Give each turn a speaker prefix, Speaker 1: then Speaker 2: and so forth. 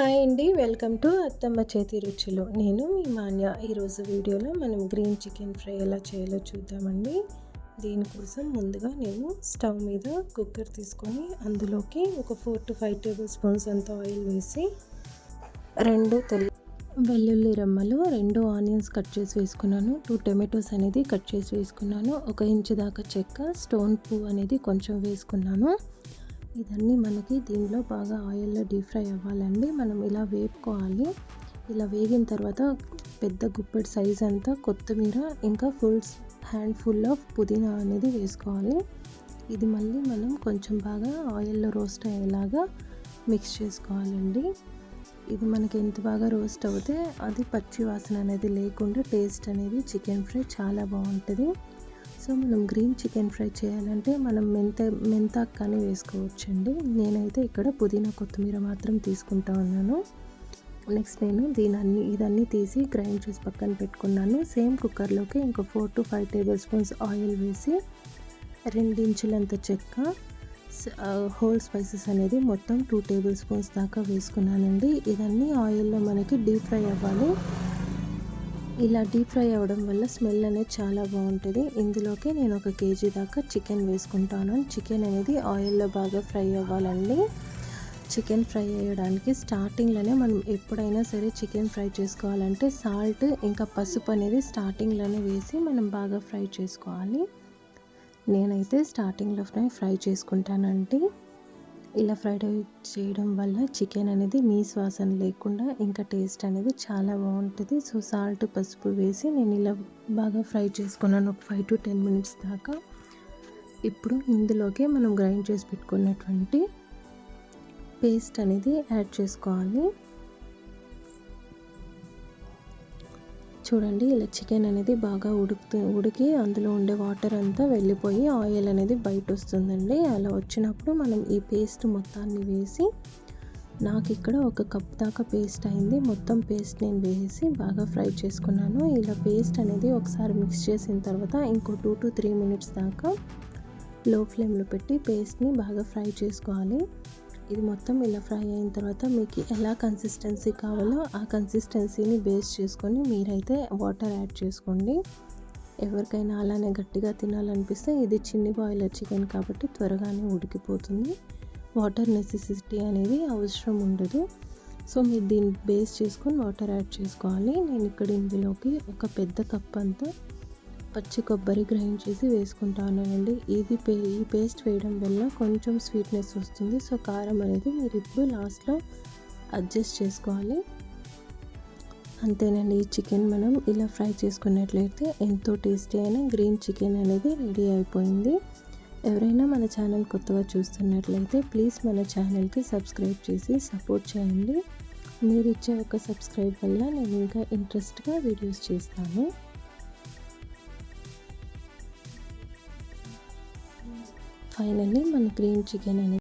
Speaker 1: Hi అండి. Welcome to అత్తమ్మ చేతి రుచులు. నేను మీ మాన్య. ఈరోజు వీడియోలో మనం గ్రీన్ చికెన్ ఫ్రై ఎలా చేయాలో చూద్దామండి. దీనికోసం ముందుగా నేను స్టవ్ మీద కుక్కర్ తీసుకొని అందులోకి ఒక four to five tablespoons అంత ఆయిల్ వేసి రెండు తెల్ల వెల్లుల్లి రెమ్మలు రెండు ఆనియన్స్ కట్ చేసి వేసుకున్నాను. టూ టొమాటోస్ అనేది కట్ చేసి వేసుకున్నాను. ఒక ఇంచు దాకా చెక్క స్టోన్ పువ్వు అనేది కొంచెం వేసుకున్నాను. ఇదన్నీ మనకి దీనిలో బాగా ఆయిల్లో డీప్ ఫ్రై అవ్వాలండి. మనం ఇలా వేపుకోవాలి. ఇలా వేగిన తర్వాత పెద్ద గుప్పెడు సైజ్ అంతా కొత్తిమీర ఇంకా ఫుల్ హ్యాండ్ ఫుల్ ఆఫ్ పుదీనా అనేది వేసుకోవాలి. ఇది మళ్ళీ మనం కొంచెం బాగా ఆయిల్లో రోస్ట్ అయ్యేలాగా మిక్స్ చేసుకోవాలండి. ఇది మనకి ఎంత బాగా రోస్ట్ అవుతే అది పచ్చి వాసన అనేది లేకుండా టేస్ట్ అనేది చికెన్ ఫ్రై చాలా బాగుంటుంది. సో మనం గ్రీన్ చికెన్ ఫ్రై చేయాలంటే మనం మెంత మెంతాకు కానీ వేసుకోవచ్చండి. నేనైతే ఇక్కడ పుదీనా కొత్తిమీర మాత్రం తీసుకుంటా ఉన్నాను. నెక్స్ట్ నేను దీని అన్ని ఇదన్నీ తీసి గ్రైండ్ చేసి పక్కన పెట్టుకున్నాను. సేమ్ కుక్కర్లోకి ఇంకో four to five tablespoons oil వేసి రెండించులంత చెక్క హోల్ స్పైసెస్ అనేది మొత్తం టూ టేబుల్ స్పూన్స్ దాకా వేసుకున్నానండి. ఇదన్నీ ఆయిల్లో మనకి డీప్ ఫ్రై అవ్వాలి. ఇలా డీప్ ఫ్రై అవ్వడం వల్ల స్మెల్ అనేది చాలా బాగుంటుంది. ఇందులోకి నేను ఒక కేజీ దాకా చికెన్ వేసుకుంటాను. చికెన్ అనేది ఆయిల్లో బాగా ఫ్రై అవ్వాలండి. చికెన్ ఫ్రై అయ్యడానికి స్టార్టింగ్లోనే మనం ఎప్పుడైనా సరే చికెన్ ఫ్రై చేసుకోవాలంటే సాల్ట్ ఇంకా పసుపు అనేది స్టార్టింగ్లోనే వేసి మనం బాగా ఫ్రై చేసుకోవాలి. నేనైతే స్టార్టింగ్లో ఫ్రై చేసుకుంటానండి. ఇలా ఫ్రైడ్ చేయడం వల్ల చికెన్ అనేది మీ వాసన లేకుండా ఇంకా టేస్ట్ అనేది చాలా బాగుంటుంది. సో సాల్ట్ పసుపు వేసి నేను ఇలా బాగా ఫ్రై చేసుకున్నాను. ఒక ఫైవ్ టు టెన్ మినిట్స్ దాకా. ఇప్పుడు ఇందులోకే మనం గ్రైండ్ చేసి పెట్టుకున్నటువంటి పేస్ట్ అనేది యాడ్ చేసుకోవాలి. చూడండి ఇలా చికెన్ అనేది బాగా ఉడుకుతూ ఉడికి అందులో ఉండే వాటర్ అంతా వెళ్ళిపోయి ఆయిల్ అనేది బయట వస్తుందండి. అలా వచ్చినప్పుడు మనం ఈ పేస్ట్ మొత్తాన్ని వేసి నాకు ఇక్కడ ఒక కప్ దాకా పేస్ట్ అయింది. మొత్తం పేస్ట్ నేను వేసి బాగా ఫ్రై చేసుకున్నాను. ఇలా పేస్ట్ అనేది ఒకసారి మిక్స్ చేసిన తర్వాత ఇంకో టూ టు త్రీ మినిట్స్ దాకా లో ఫ్లేమ్లో పెట్టి పేస్ట్ని బాగా ఫ్రై చేసుకోవాలి. ఇది మొత్తం ఇలా ఫ్రై అయిన తర్వాత మీకు ఎలా కన్సిస్టెన్సీ కావాలో ఆ కన్సిస్టెన్సీని బేస్ చేసుకొని మీరైతే వాటర్ యాడ్ చేసుకోండి. ఎవరికైనా అలానే గట్టిగా తినాలనిపిస్తే ఇది చిన్ని బాయిలర్ చికెన్ కాబట్టి త్వరగానే ఉడికిపోతుంది. వాటర్ నెసెసిటీ అనేది అవసరం ఉండదు. సో మీరు దీన్ని బేస్ చేసుకొని వాటర్ యాడ్ చేసుకోవాలి. నేను ఇక్కడ ఇందులోకి ఒక పెద్ద కప్ అంతా పచ్చి కొబ్బరి గ్రైండ్ చేసి వేసుకుంటానండి ఇది పే ఈ పేస్ట్ వేయడం వల్ల కొంచెం స్వీట్నెస్ వస్తుంది. సో కారం అనేది మీరు ఇప్పుడు లాస్ట్లో అడ్జస్ట్ చేసుకోవాలి. అంతేనండి ఈ చికెన్ మనం ఇలా ఫ్రై చేసుకున్నట్లయితే ఎంతో టేస్టీ అయిన గ్రీన్ చికెన్ అనేది రెడీ అయిపోయింది. ఎవరైనా మన ఛానల్ కొత్తగా చూస్తున్నట్లయితే ప్లీజ్ మన ఛానల్కి సబ్స్క్రైబ్ చేసి సపోర్ట్ చేయండి. మీరు ఇచ్చే ఒక సబ్స్క్రైబ్ వల్ల నేను ఇంకా ఇంట్రెస్ట్గా వీడియోస్ చేస్తాను. ఫైనల్లీ మన గ్రీన్ చికెన్ అనేది